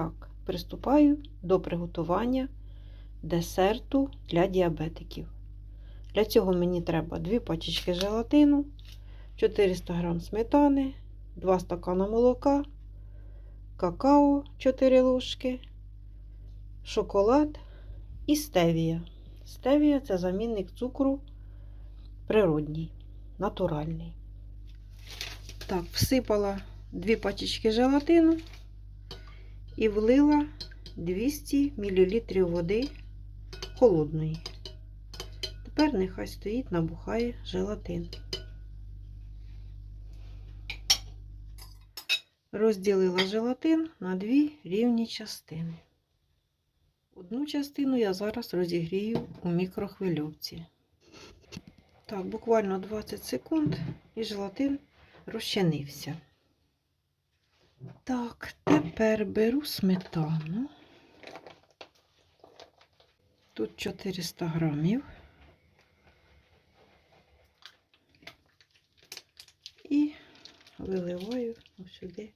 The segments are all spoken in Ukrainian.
так, приступаю до приготування десерту для діабетиків. Для цього мені треба 2 пачечки желатину, 400 г сметани, 2 стакана молока, какао 4 ложки, шоколад і стевія. Стевія це замінник цукру природній, натуральний. Так, всипала 2 пачечки желатину і влила 200 мл води холодної. Тепер нехай стоїть, набухає желатин. Розділила желатин на дві рівні частини. Одну частину я зараз розігрію у мікрохвильовці. Так, буквально 20 секунд і желатин розчинився. Так, тепер беру сметану. Тут 400 грамів. І виливаю сюди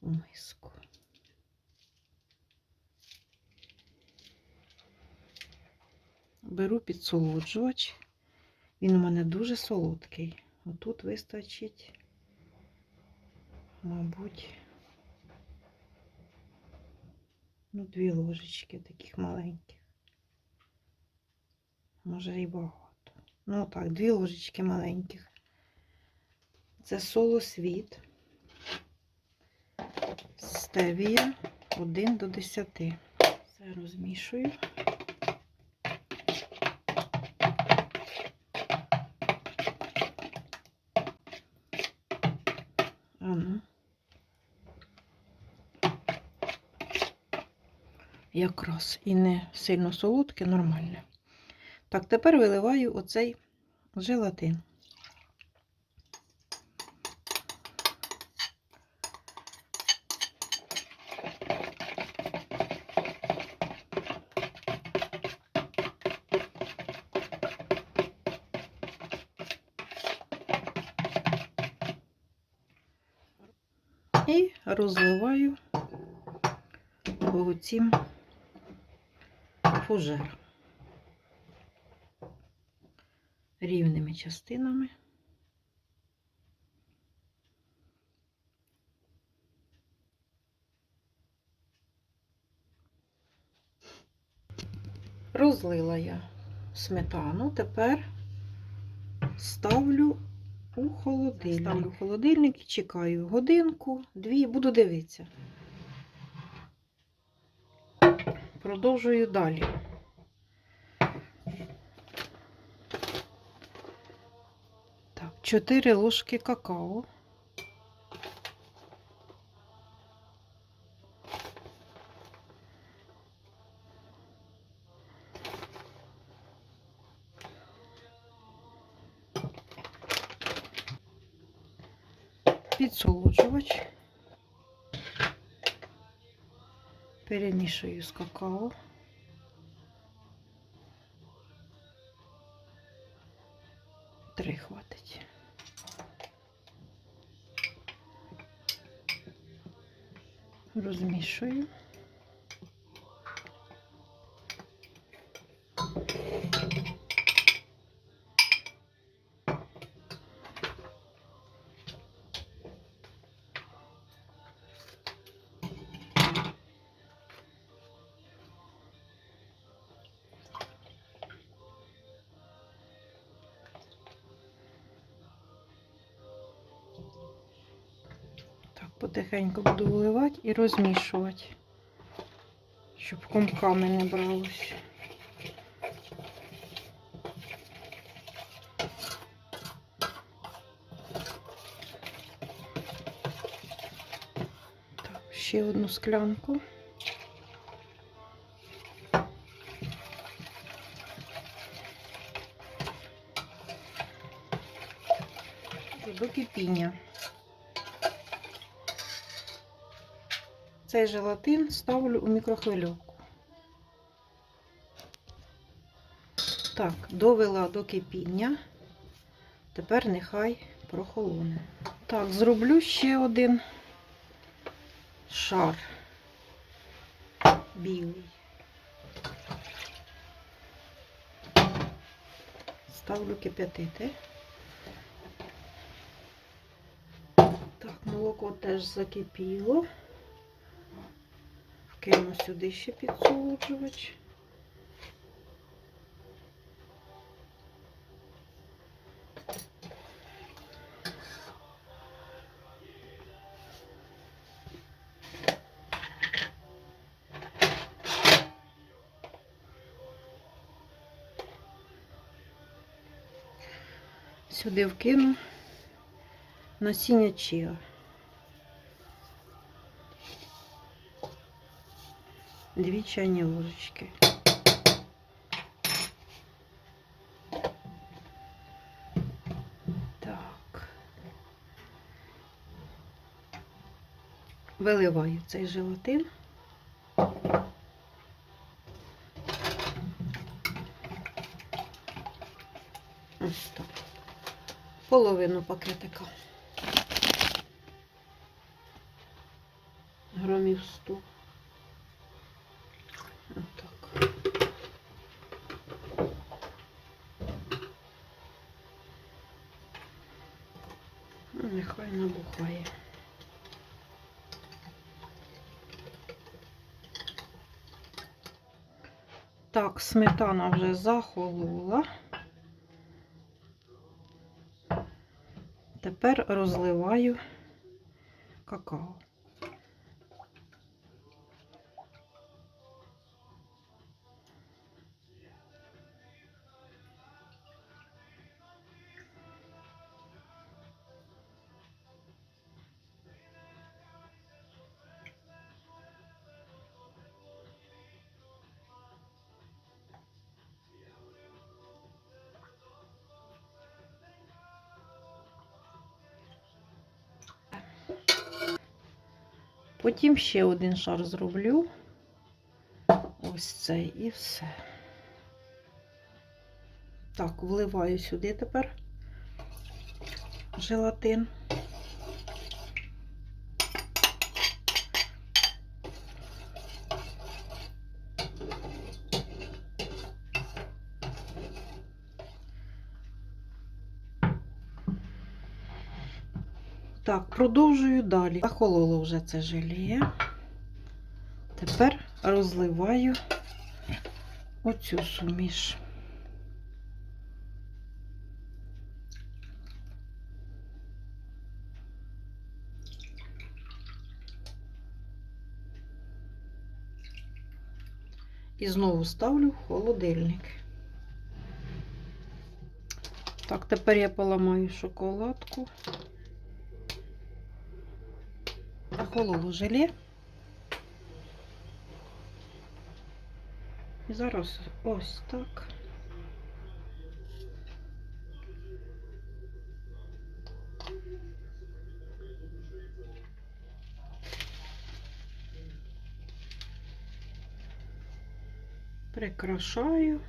у миску. Беру підсолоджувач. Він у мене дуже солодкий. Отут вистачить, мабуть, ну, дві ложечки таких маленьких. Може і багато. Ну так, дві ложечки маленьких. Це солосвіт. Стевія 1 до 10. Все розмішую. Ану. Якраз і не сильно солодке, нормальне. Так, тепер виливаю оцей желатин. І розливаю у цім фужер рівними частинами. Розлила я сметану, тепер ставлю у холодильник. Ставлю в холодильник чекаю годинку, дві, буду дивитися. Продовжую далі. Так, 4 ложки какао. Підсолоджувач. Перемішую з какао. Три хватить. Розмішую. Потихеньку буду виливати і розмішувати, щоб комками не бралося. Так, ще одну склянку. До кипіння. Цей желатин ставлю у мікрохвильовку. Так, довела до кипіння. Тепер нехай прохолоне. Так, зроблю ще один шар білий. Ставлю кип'ятити. Так, молоко теж закипіло. Кину сюди ще підсолоджувач. Сюди вкину насіння чіо. 2 чайні ложечки. Так. Виливаю цей желатин. Ось так. Половину пакетика. Громів 100. Нехай набухає. Так, сметана вже захолола. Тепер розливаю какао. Потім ще один шар зроблю. Ось цей і все. Так, вливаю сюди тепер желатин. Так, продовжую далі. Захололо вже це желе. Тепер розливаю оцю суміш. І знову ставлю в холодильник. Так, тепер я поламаю шоколадку. Охололо желе. І зараз ось так. Прикрашаю.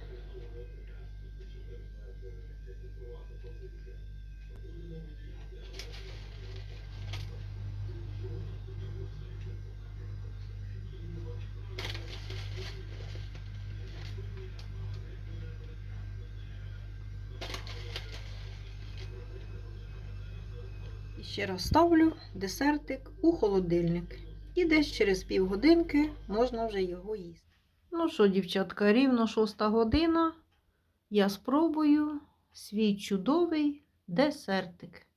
І ще раз ставлю десертик у холодильник. І десь через півгодинки можна вже його їсти. Ну що, дівчатка, рівно шоста година. Я спробую свій чудовий десертик.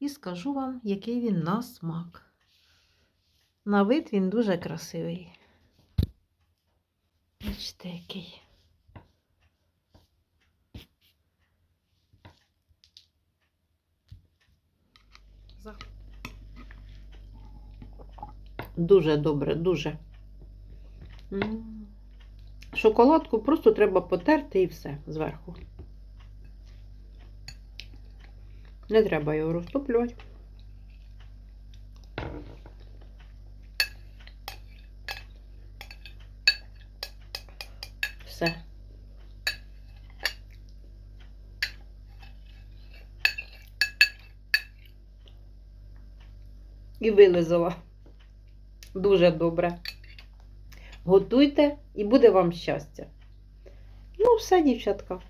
І скажу вам, який він на смак. На вид він дуже красивий. Бачите, який. Дуже добре, дуже. Шоколадку просто треба потерти і все зверху. Не треба його розтоплювати. Все. І вилизала. Дуже добре. Готуйте і буде вам щастя. Ну, все, дівчатка.